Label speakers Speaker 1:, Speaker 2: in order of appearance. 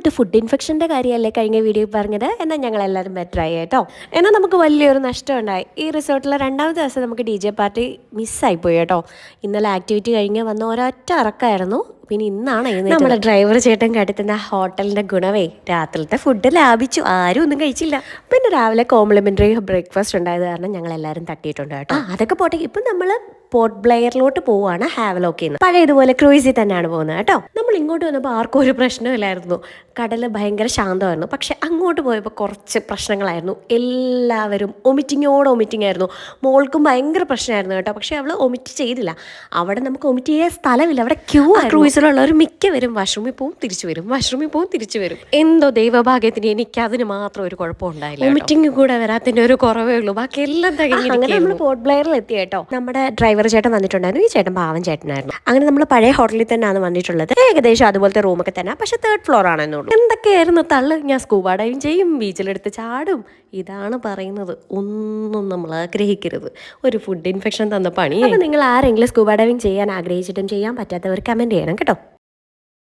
Speaker 1: എന്നിട്ട് ഫുഡ് ഇൻഫെക്ഷന്റെ കാര്യമല്ലേ കഴിഞ്ഞ വീഡിയോ പറഞ്ഞത്? എന്നാൽ ഞങ്ങൾ എല്ലാവരും ബെറ്റർ ആയി കേട്ടോ. എന്നാൽ നമുക്ക് വലിയൊരു നഷ്ടം ഉണ്ടായി ഈ റിസോർട്ടിലെ രണ്ടാമത്തെ ദിവസം നമുക്ക് ഡി ജെ പാർട്ടി മിസ്സായിപ്പോയി കേട്ടോ. ഇന്നലെ ആക്ടിവിറ്റി കഴിഞ്ഞ് വന്ന ഒരൊറ്റ ഇറക്കമായിരുന്നു പിന്നെ ഇന്നാണ് നമ്മുടെ ഡ്രൈവർ ചേട്ടൻ കടുത്തുന്ന ഹോട്ടലിന്റെ ഗുണവേ രാത്രിയിലത്തെ ഫുഡ് ലാഭിച്ചു ആരും ഒന്നും കഴിച്ചില്ല. പിന്നെ രാവിലെ കോംപ്ലിമെന്ററി ബ്രേക്ക്ഫാസ്റ്റ് ഉണ്ടായത് കാരണം ഞങ്ങൾ എല്ലാവരും തട്ടിയിട്ടുണ്ട് കേട്ടോ. അതൊക്കെ പോട്ടെ. ഇപ്പം നമ്മൾ പോർട്ട് ബ്ലെയറിലോട്ട് പോവാണ് ഹാവലോക്കിൽ നിന്ന് പഴയ ഇതുപോലെ ക്രൂയിസിൽ തന്നെയാണ് പോകുന്നത് കേട്ടോ. നമ്മൾ ഇങ്ങോട്ട് വന്നപ്പോൾ ആർക്കും ഒരു പ്രശ്നമില്ലായിരുന്നു കടൽ ഭയങ്കര ശാന്തമായിരുന്നു. പക്ഷെ അങ്ങോട്ട് പോയപ്പോൾ കുറച്ച് പ്രശ്നങ്ങളായിരുന്നു. എല്ലാവരും ഒമിറ്റിങ്ങോട് ഒമിറ്റിംഗ് ആയിരുന്നു. മോൾക്കും ഭയങ്കര പ്രശ്നമായിരുന്നു കേട്ടോ. പക്ഷെ അവൾ ഒമിറ്റ് ചെയ്തില്ല. അവിടെ നമുക്ക് ഒമിറ്റ് ചെയ്യാൻ സ്ഥലമില്ല. അവിടെ ക്യൂ ക്രൂയിസിലുള്ളവർ മിക്കവരും വാഷ്റൂമിൽ പോവും തിരിച്ചു വരും. വാഷ്റൂമിൽ പോവും തിരിച്ചു വരും. എന്തോ ദൈവഭാഗ്യത്തിന് എനിക്ക് അതിന് മാത്രം ഒരു കുഴപ്പമുണ്ടായില്ല മീറ്റിംഗ് കൂടെ വരാത്തിന്റെ ഒരു കുറവേ ഉള്ളൂ. ബാക്കി എല്ലാം അങ്ങനെ നമ്മൾ പോർട്ട് ബ്ലെയറിൽ എത്തി കേട്ടോ. നമ്മുടെ ഡ്രൈവർ ചേട്ടൻ വന്നിട്ടുണ്ടായിരുന്നു ഈ ചേട്ടൻ പാവൻ ചേട്ടനായിരുന്നു. അങ്ങനെ നമ്മൾ പഴയ ഹോട്ടലിൽ തന്നെയാണ് വന്നിട്ടുള്ളത്. ഏകദേശം അതുപോലത്തെ റൂമൊക്കെ തന്നെ പക്ഷെ തേർഡ് ഫ്ലോർ ആണെന്നുള്ളൂ എന്തൊക്കെയായിരുന്നു തള്ളു? ഞാൻ സ്കൂബ ഡൈവിങ് ചെയ്യും ബീച്ചിലെടുത്ത് ചാടും. ഇതാണ് പറയുന്നത്. ഒന്നും നമ്മൾ ആഗ്രഹിക്കരുത്. ഒരു ഫുഡ് ഇൻഫെക്ഷൻ തന്ന പണി. നിങ്ങൾ ആരെങ്കിലും സ്കൂബ ഡൈവിങ് ചെയ്യാൻ ആഗ്രഹിച്ചിട്ടും ചെയ്യാൻ പറ്റാത്തവർ കമന്റ് ചെയ്യണം കേട്ടോ.